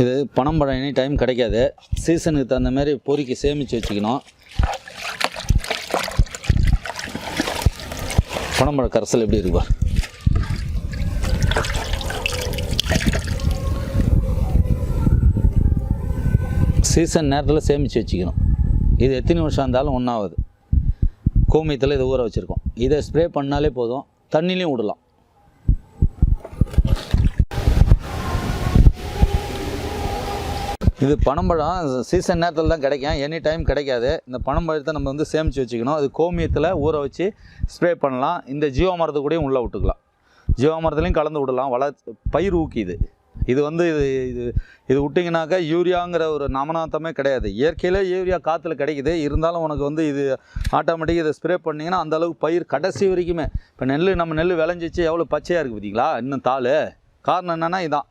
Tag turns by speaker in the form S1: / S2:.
S1: இது பனம்பழம் any time கிடைக்காது. சீசனுக்கு தகுந்த மாதிரி பொறுக்கி சேமித்து வச்சுக்கணும். பனம்பழ கரைசல் எப்படி இருக்கும் சீசன் நேரத்தில் சேமித்து வச்சுக்கணும். இது எத்தனை வருஷம் இருந்தாலும் ஒன்றாவது கோமியத்தில் இதை ஊற வச்சுருக்கோம். இதை ஸ்ப்ரே பண்ணாலே போதும். தண்ணிலையும் விடலாம். இது பனம்பழம். சீசன் நேரத்தில் தான் கிடைக்கும். எனி டைம் கிடைக்காது. இந்த பனம்பழத்தை நம்ம வந்து சேமித்து வச்சுக்கணும். அது கோமியத்தில் ஊற வச்சு ஸ்ப்ரே பண்ணலாம். இந்த ஜீவாமரத்து கூடயும் உள்ளே விட்டுக்கலாம். ஜீவாமரத்துலேயும் கலந்து விடலாம். வள பயிர் ஊக்கிது இது. வந்து இது இது இது விட்டிங்கனாக்கா யூரியாங்கிற ஒரு நமனாத்தமே கிடையாது. இயற்கையிலே யூரியா காற்றுல கிடைக்குது. இருந்தாலும் உனக்கு வந்து இது ஆட்டோமேட்டிக்காக இதை ஸ்ப்ரே பண்ணிங்கன்னா அந்த அளவுக்கு பயிர் கடைசி வரைக்குமே. இப்போ நெல் நம்ம நெல் விளைஞ்சிச்சு எவ்வளோ பச்சையாக இருக்குது பார்த்தீங்களா இன்னும் தாள். காரணம் என்னென்னா இதான்.